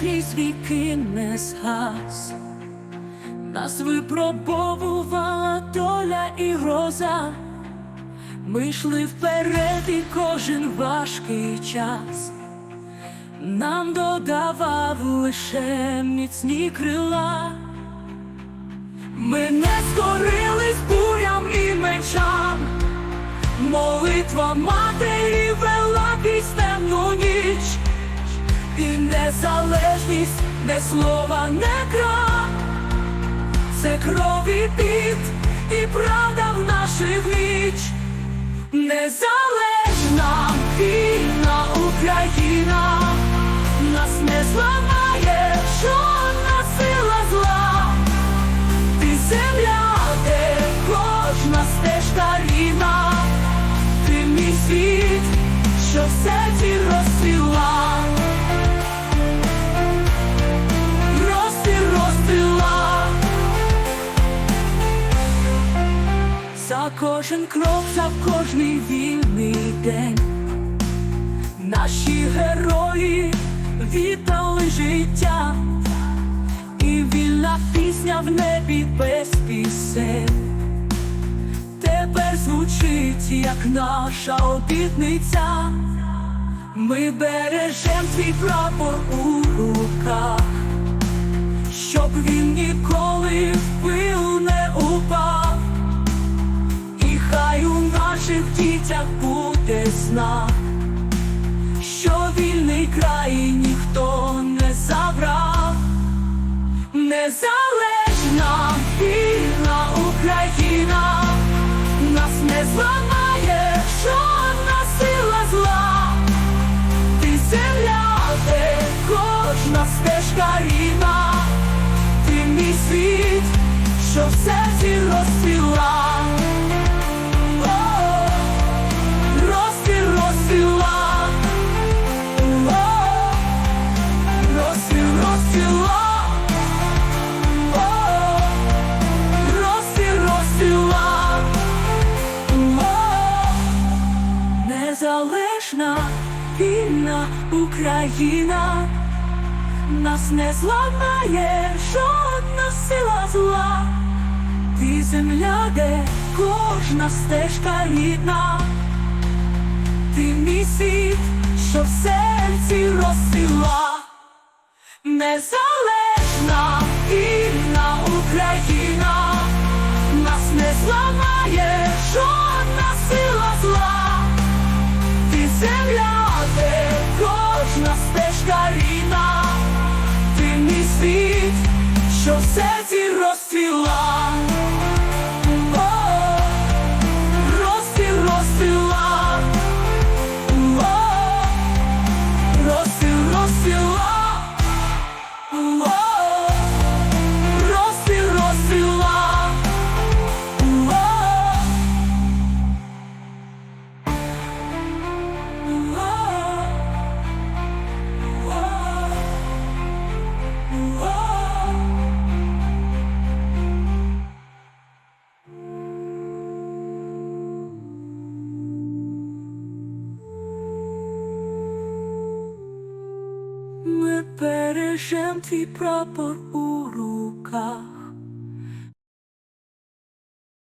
крізь віки не згас. Нас випробовувала доля і гроза. Ми йшли вперед і кожен важкий час. Нам додавав лише міцні крила. Ми не скорились бурям і мечам. Молитва матері вела ніч, і незалежність не слова, не кров, це кров і піт, і правда в наших віч. Незалежна вільна Україна, нас не зламає жодна сила зла. Ти земля, де кожна стежка рівна, ти мій світ, що в серці розцвіла. Кожен крок, за кожний вільний день. Наші герої віддали життя, і вільна пісня в небі без пісень. Тепер звучить, як наша обітниця. Ми бережем свій прапор у руках, щоб він ніколи в пил не упав. Знак, що вільний край ніхто не забрав, незалежна вільна Україна, нас не зламає жодна сила зла, ти земля, де кожна стежка рівна, ти мій світ, що в серці розцвіла. Незалежна вільна Україна, нас не зламає жодна сила зла. Ти земля, де кожна стежка рідна, ти мій світ, що в серці розцвіла. Незалежна вільна Україна, нас не зламає жодна сила зла. Земля, де кожна стежка рідна, ти мій світ, що в серці розцвіла. Ми бережем твій прапор у руках.